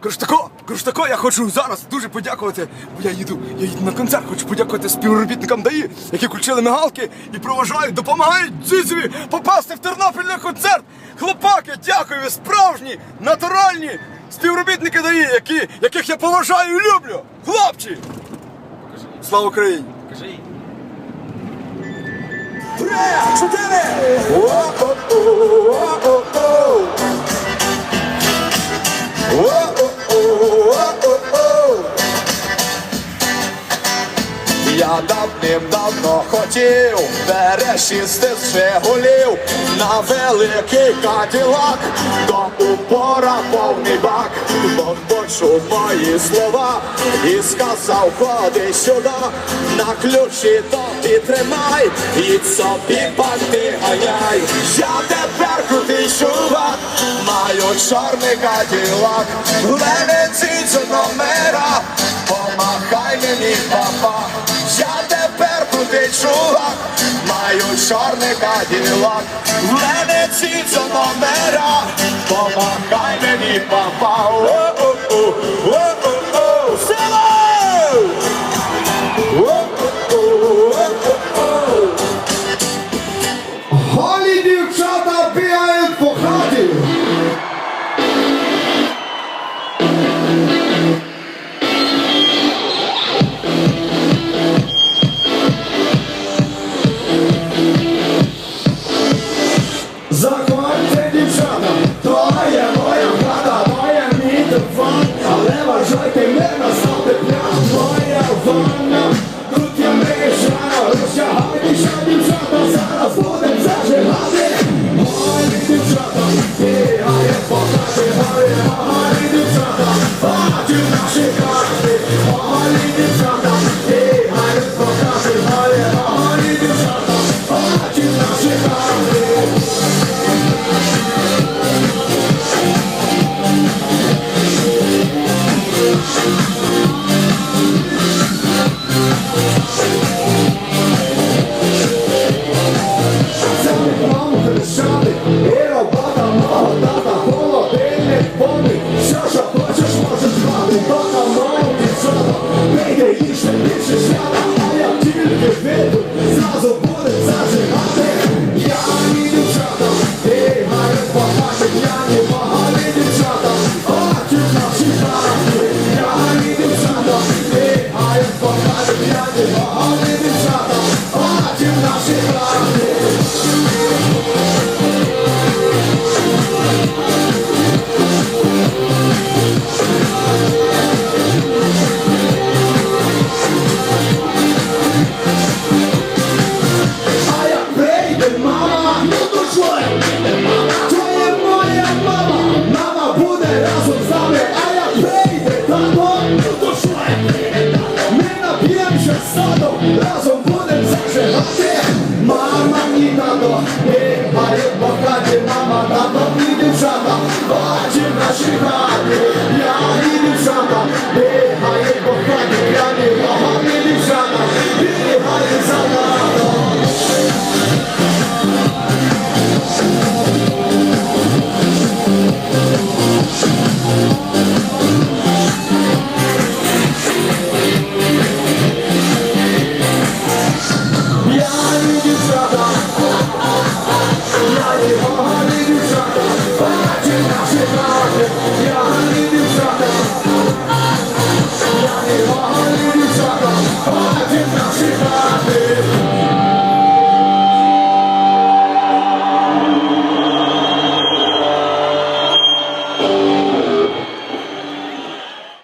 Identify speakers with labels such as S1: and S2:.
S1: Круштако, Круштако, я хочу зараз дуже подякувати, бо я їду, я їду на концерт, хочу подякувати співробітникам ДАІ, які включили мигалки і проважають, допомагають Дзюзеві попасти в Тернопіль на концерт. Хлопаки, дякую, ви справжні, натуральні співробітники ДАІ, які, яких я поважаю і люблю. Хлопці! Слава Україні! Три, чотири!
S2: Я давним-давно хотів пересісти з Жигулів на великий каділак, тому пора повний бак, Бог почув мої слова і сказав, ходи сюди, на ключі тобі тримай, і собі панти ганяй. Я тепер крутий чувак, маю чорний каділак, Ленеці цю номера, помахай мені, папа. Я тепер крутий чувак, маю чорний каділак, в мене ці номера, помагай мені, папа.
S3: Хаті, разом будем зажигати. Мама і тато, бігає по хаті, мама, тато і дівчата, бачив наші хати.